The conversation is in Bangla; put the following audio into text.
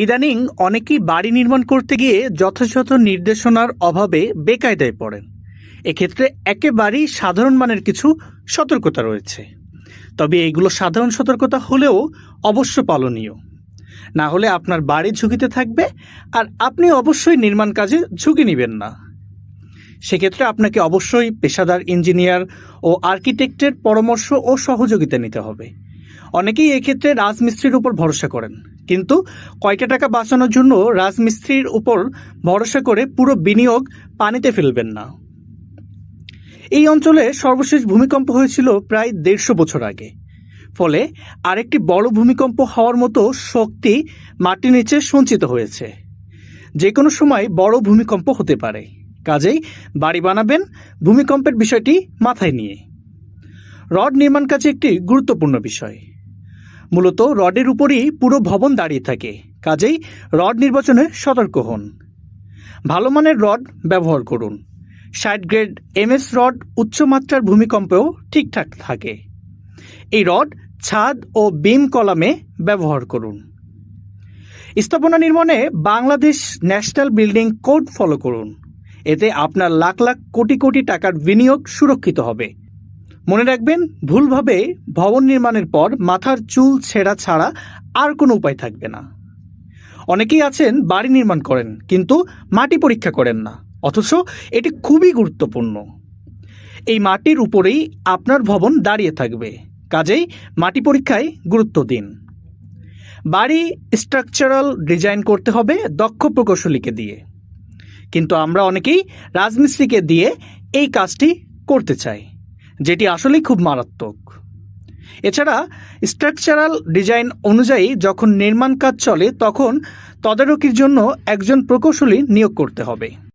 ইদানিং অনেকেই বাড়ি নির্মাণ করতে গিয়ে যথাযথ নির্দেশনার অভাবে বেকায়দায় পড়েন। এক্ষেত্রে একেবারেই সাধারণ মানের কিছু সতর্কতা রয়েছে। তবে এগুলো সাধারণ সতর্কতা হলেও অবশ্য পালনীয়। না হলে আপনার বাড়ি ঝুঁকিতে থাকবে আর আপনি অবশ্যই নির্মাণ কাজে ঝুঁকি নেবেন না। সেক্ষেত্রে আপনাকে অবশ্যই পেশাদার ইঞ্জিনিয়ার ও আর্কিটেক্টের পরামর্শ ও সহযোগিতা নিতে হবে। অনেকেই এক্ষেত্রে রাজমিস্ত্রির উপর ভরসা করেন। কিন্তু কয়টা টাকা বাঁচানোর জন্য রাজমিস্ত্রির উপর ভরসা করে পুরো বিনিয়োগ পানিতে ফেলবেন না। এই অঞ্চলে সর্বশেষ ভূমিকম্প হয়েছিল প্রায় দেড়শো বছর আগে। ফলে আরেকটি বড় ভূমিকম্প হওয়ার মতো শক্তি মাটির নিচে সঞ্চিত হয়েছে। যে কোনো সময় বড় ভূমিকম্প হতে পারে। কাজেই বাড়ি বানাবেন, ভূমিকম্পের বিষয়টি মাথায় নিয়ে। রড নির্মাণ কাজে একটি গুরুত্বপূর্ণ বিষয়। মূলত রডের উপরই পুরো ভবন দাঁড়িয়ে থাকে। কাজেই রড নির্বাচনে সতর্ক হন। ভালো মানের রড ব্যবহার করুন। ষাট গ্রেড এমএস রড উচ্চমাত্রার ভূমিকম্পেও ঠিকঠাক থাকে। এই রড ছাদ ও বিম কলামে ব্যবহার করুন। স্থাপনা নির্মাণে Bangladesh national building code follow করুন। এতে আপনার লাখ লাখ কোটি কোটি টাকার বিনিয়োগ সুরক্ষিত হবে। মনে রাখবেন, ভুলভাবে ভবন নির্মাণের পর মাথার চুল ছেঁড়া ছাড়া আর কোনো উপায় থাকবে না। অনেকেই আছেন, বাড়ি নির্মাণ করেন, কিন্তু মাটি পরীক্ষা করেন না, অথচ এটি খুবই গুরুত্বপূর্ণ। এই মাটির উপরেই আপনার ভবন দাঁড়িয়ে থাকবে, কাজেই মাটি পরীক্ষায় গুরুত্ব দিন। বাড়ি স্ট্রাকচারাল ডিজাইন করতে হবে দক্ষ প্রকৌশলীকে দিয়ে। কিন্তু আমরা অনেকেই রাজমিস্ত্রিকে দিয়ে এই কাজটি করতে চাই। যেটি আসলেই খুব মারাত্মক। এছাড়া স্ট্রাকচারাল ডিজাইন অনুযায়ী যখন নির্মাণ কাজ চলে, তখন তদারকির জন্য একজন প্রকৌশলী নিয়োগ করতে হবে।